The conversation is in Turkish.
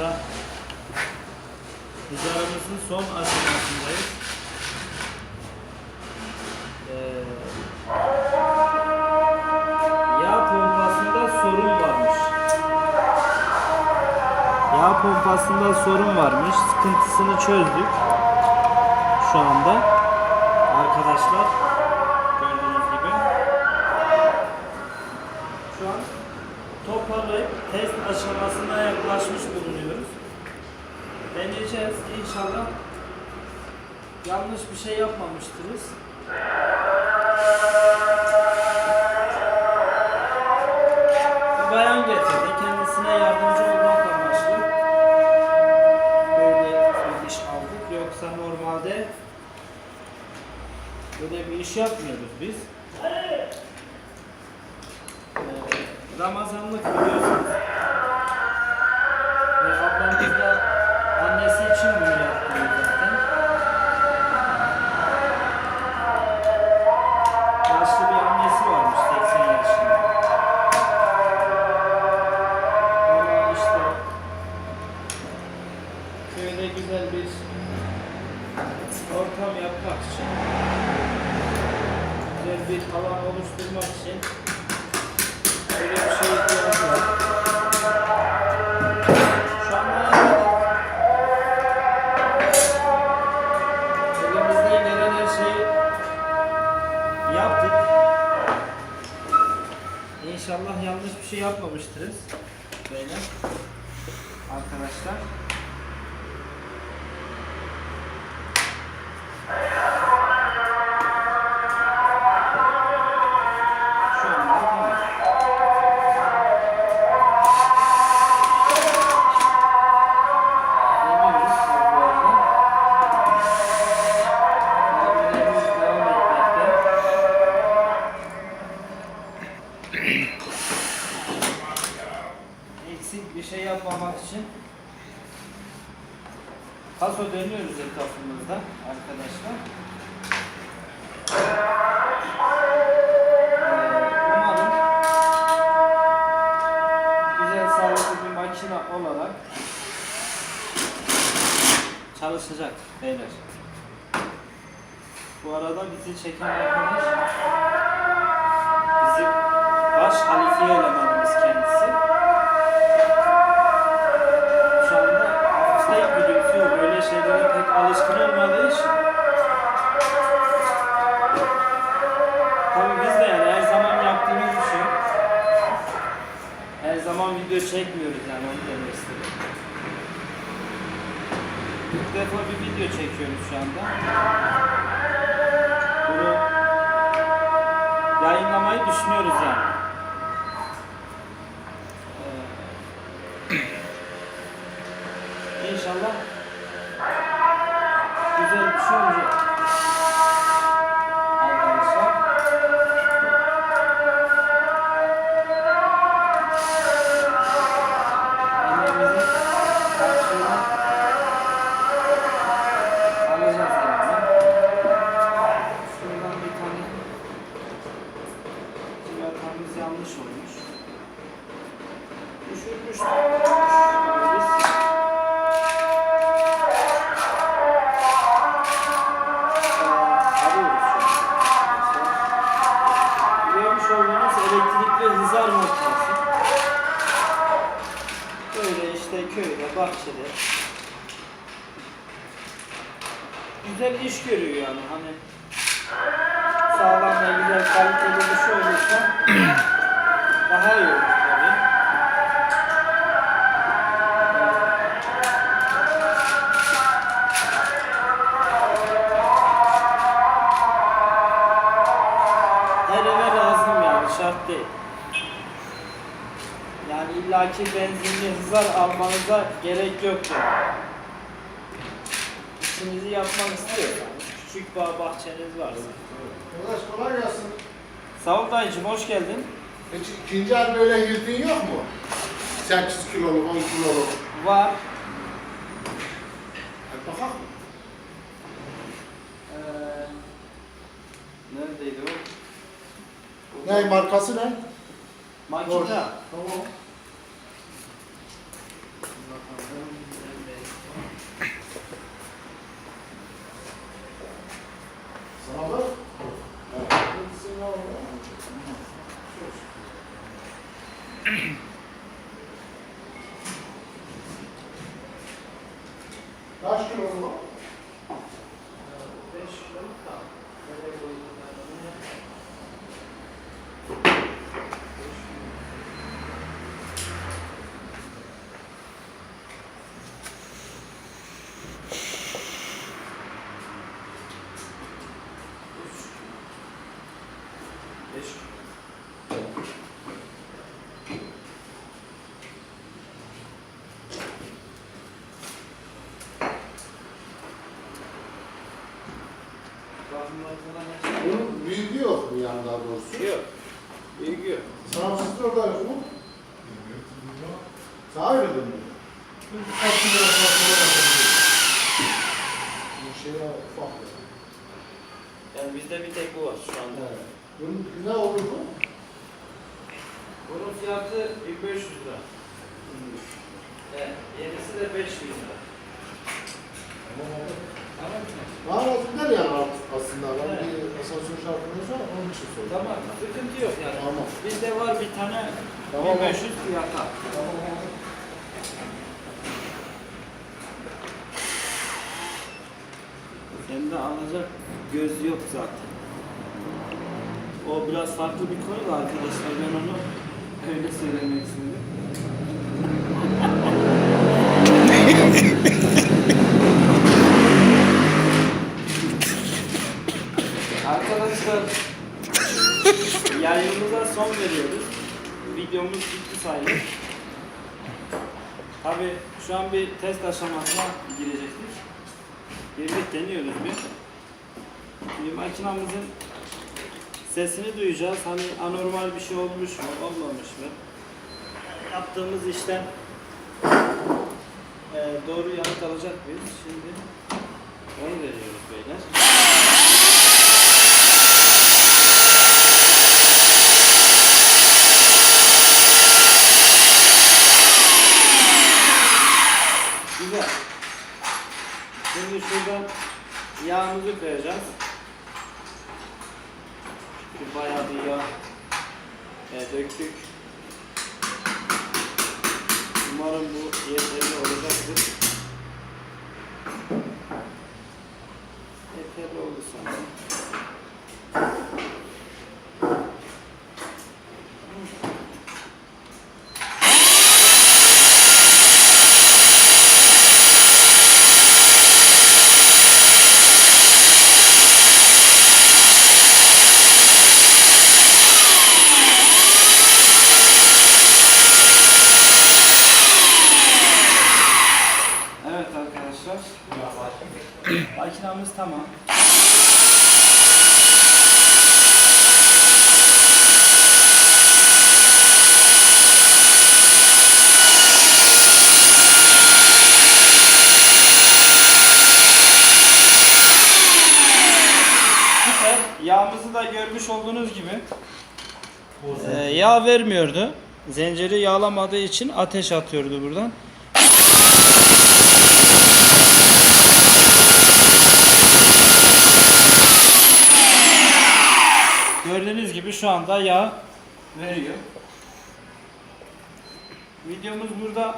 anda hizarımızın son aşamasındayız. Ee, yağ pompasında sorun varmış. Yağ pompasında sorun varmış. Sıkıntısını çözdük. Şu anda arkadaşlar aşamasına yaklaşmış bulunuyoruz. Deneyeceğiz inşallah. Yanlış bir şey yapmamıştırız. Bayan getirdi. Kendisine yardımcı olmak amaçlı. Böyle bir iş aldık. Yoksa normalde böyle bir iş yapmıyoruz biz. Ee, Ramazanlık yapmak için güzel bir alan oluşturmak için böyle bir şey ihtiyacı var. Şu an elimizden her şeyi yaptık. İnşallah yanlış bir şey yapmamıştırız. Böyle. Arkadaşlar. Eksik bir şey yapmamak için paso dönüyoruz etrafımızda arkadaşlar. Umarım güzel sağlıklı bir makine olarak çalışacak beyler. Bu arada bizi çeken arkadaş bizim baş halifiye elemanımız kendisi. Çekmiyoruz yani onu demek istedim. İlk defa bir video çekiyoruz şu anda. Bunu yayınlamayı düşünüyoruz yani. Ee, İnşallah güzel bir şey olacak. Olduğunuz elektrikli hızar makinesi. Böyle işte köyde, bahçede. Güzel iş görüyor yani hani sağlam ve güzel kaliteli bir şey olursa daha iyi illaki benzinli hızlar almanıza gerek yok yani. İşinizi yapmak istiyorsanız küçük bağ bahçeniz varsa. Arkadaş kolay gelsin. Sağ ol dayıcım hoş geldin. Hiç ikinci el böyle yırtın yok mu? 8 kiloluk, 10 kiloluk. Var. Hadi bakalım. Ee, neredeydi o? Ne markası ne? Makita. Tamam. Bakalım. Kaç kilo bu? 5 kiloluk da. Nereye koydum ben onu? Beş kilo. Bakımlar falan her şey- Bunun büyüğü yok mu yani daha doğrusu? Yok. Bilgi yok. Sağımsızda orada yok mu? Sağ öyle kilo Bu şey ufak ya. Yani bizde bir tek bu var şu anda. Evet. Bunun ne olur bu? Bunun fiyatı 1500 lira. Evet, yenisi de 5000 lira. Tamam mı? Daha lazımlar yani artık aslında. Ben bir asansör şartımız var, onun için sordum. Tamam, sıkıntı yok yani. Tamam. Bizde var bir tane Tamam. 1500 fiyata. Sende alacak göz yok zaten. O biraz farklı bir konu da arkadaşlar ben onu öyle söylemek istedim. Arkadaşlar yayınımıza son veriyoruz. Videomuz bitti sayılır. Tabi şu an bir test aşamasına girecektik. Girdik deniyoruz bir. Şimdi makinamızın sesini duyacağız. Hani anormal bir şey olmuş mu, olmamış mı? Yaptığımız işten eee, doğru yanıt alacak mıyız? Şimdi onu veriyoruz beyler. Güzel. Şimdi şuradan yağımızı koyacağız. Şu bayağı bir yağ e, döktük. Umarım bu yeterli olacaktır. Yeterli oldu sanırım. Evet arkadaşlar. Makinamız tamam. Yağımızı da görmüş olduğunuz gibi e, yağ vermiyordu. Zinciri yağlamadığı için ateş atıyordu buradan. Gibi şu anda yağ veriyor. Videomuz burada